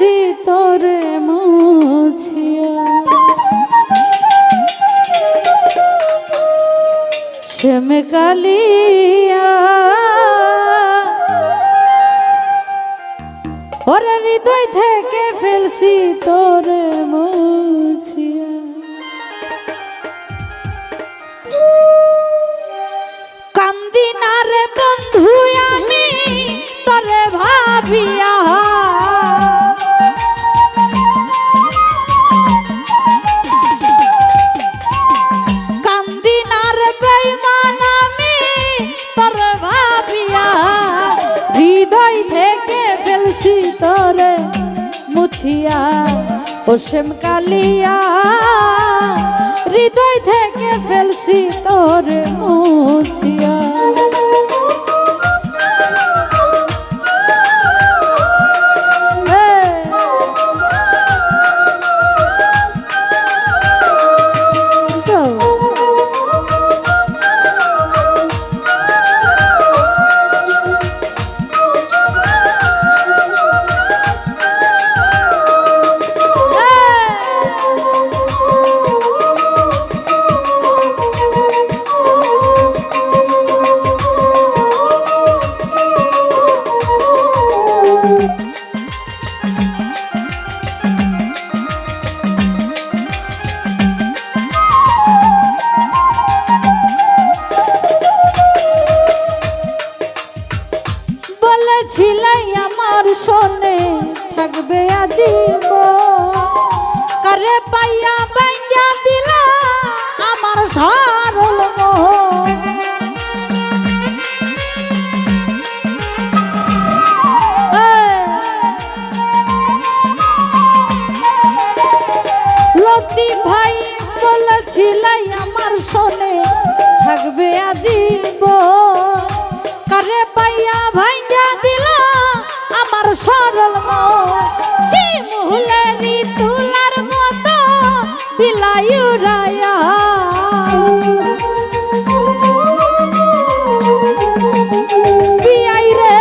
ফেলছি তোরে মুছিয়া। শ্যাম কালিয়া। ওরে হৃদয় থেকে ফেলছি তোরে মুছিয়া। তোরে ভাবিয়া হৃদয় থেকে ফেলছি তোরে মুছিয়া পশ্চিম কালিয়া। হৃদয় থেকে ফেলছি তোরে মুছিয়া। শিমুলেরি তুলার মতো দিলায়ু রায়া বিয়াই রে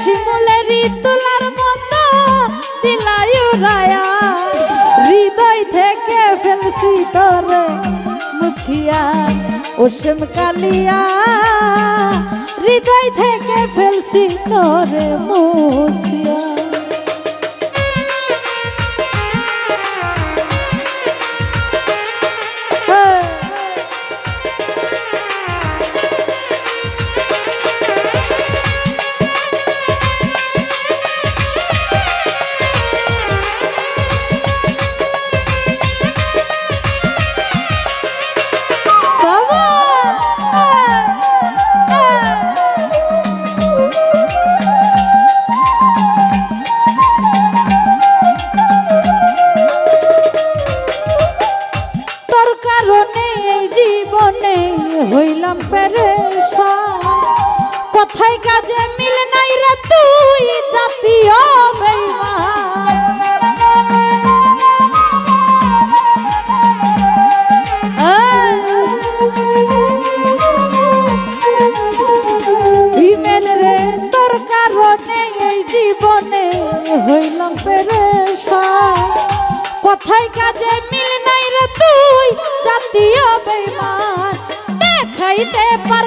শিমুলেরি তুলার মতো দিলায়ু রায়া হৃদয় থেকে ফেলছি তোরে মুছিয়া ওসম কালিয়া। হৃদয় থেকে ফেলছি তোরে মুছিয়া।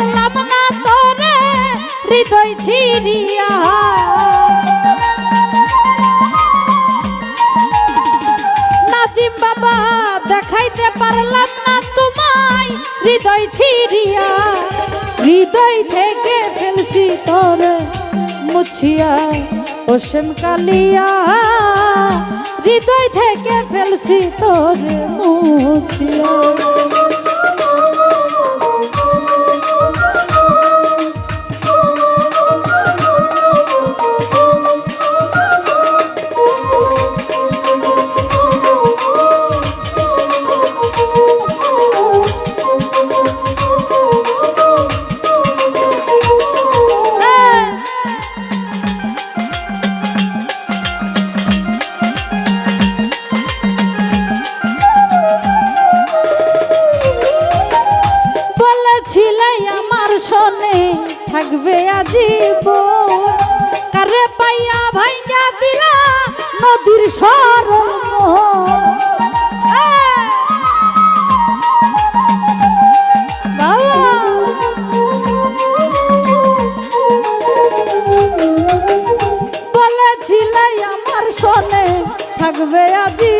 পারলাম না তোরে, হৃদয় ছিড়িয়া। নাদিম বাবা, দেখাইতে পারলাম না তোমায়, হৃদয় ছিড়িয়া। হৃদয় থেকে ফেলছি তোরে, মুছিয়া। ওসম কালিয়া, হৃদয় থেকে ফেলছি তোরে, মুছিয়া। বলেছিলে আমার শোনে থাকবে আজীব কারে পাইয়া ভাইয়া দিলা নদীর সরল থাকবে আজি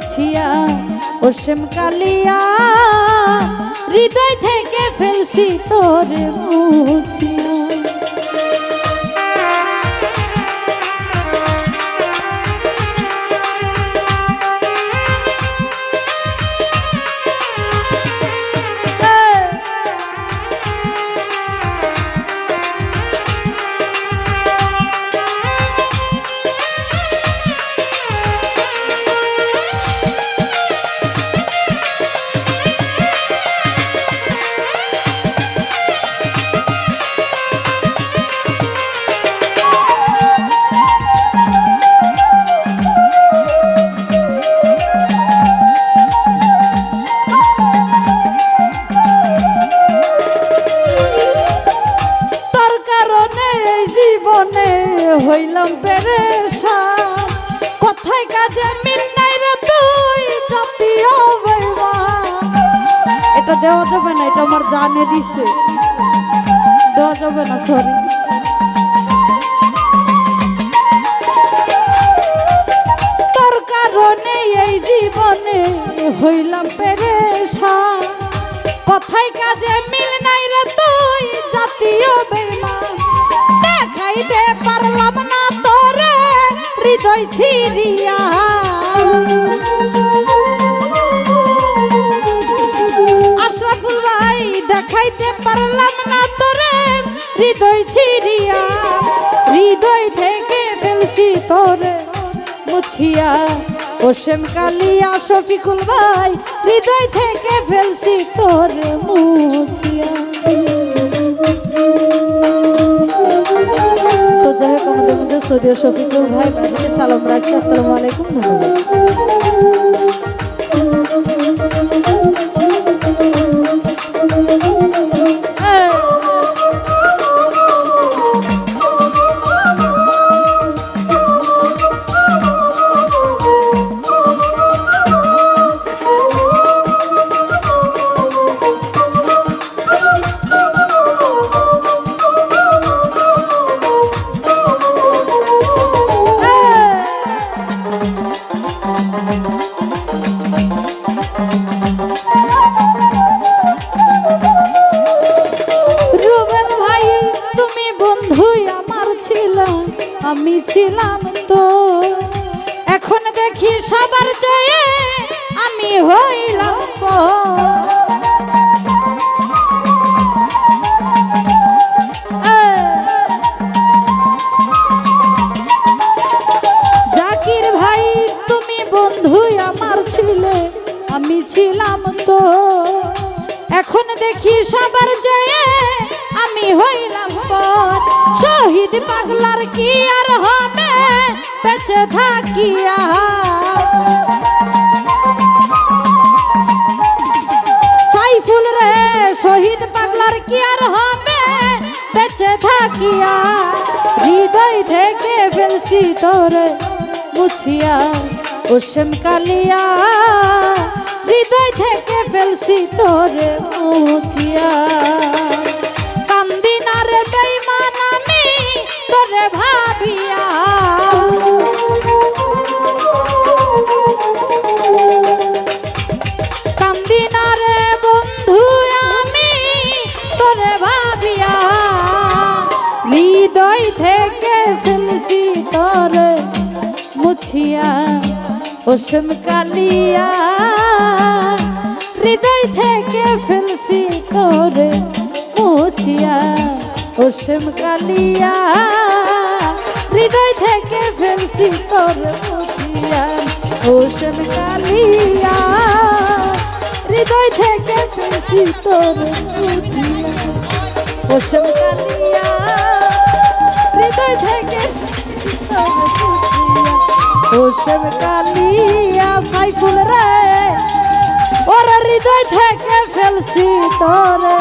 মুছিয়া ওসেম কালিয়া হৃদয় থেকে ফেলছি তোর মুছিয়া দিছে দেওয়া যাবে না সরি তোর কারণে এই জীবনে হইলাম পেরেশা কথায় কাজে মিল নাই রে তুই, জাতীয় বেমান দেখাইতে পারলাম না তোরে, হৃদয় ছিড়িয়া হৃদয় ছিড়িয়া, হৃদয় থেকে ফেলছি তোরে, মুছিয়া। ওসেম কালিয়া, শফিকুল ভাই, হৃদয় থেকে ফেলছি তোরে, মুছিয়া। তো যাই হোক, আমাদের মধ্যে সৌদি শফিকুল ভাই ভাইকে সালাম রাখছি। আসসালামু আলাইকুম, ধন্যবাদ। দেখি সবার চেয়ে আমি হইলাম জাকির ভাই, তুমি বন্ধুই আমার ছিলে, আমি ছিলাম তো। এখন দেখি সবার জয়ে আমি হইলাম পথ শহীদ পাগলার কি আর হবে? বেঁচে থাকিয়া। সাইফুল রে, শহীদ পাগলার কি আর হবে? বেঁচে থাকিয়া। হৃদয় থেকে ফেলছি তোরে, মুছিয়া ওসম কালিয়া। হৃদয় থেকে ফেলছি তোরে, মুছিয়া। ওসম কালিয়া, হৃদয় থেকে ফেলছি তোরে মুছিয়া। ওসম কালিয়া, হৃদয় থেকে ফেলছি তোরে মুছিয়া। ওসম কালিয়া, হৃদয় থেকে পেয়েছি তোর বুঝিয়া ওসব কালিয়া প্রেম কালিয়া সাইফুল রে ওর হৃদয় থেকে ফেলছি তোরে।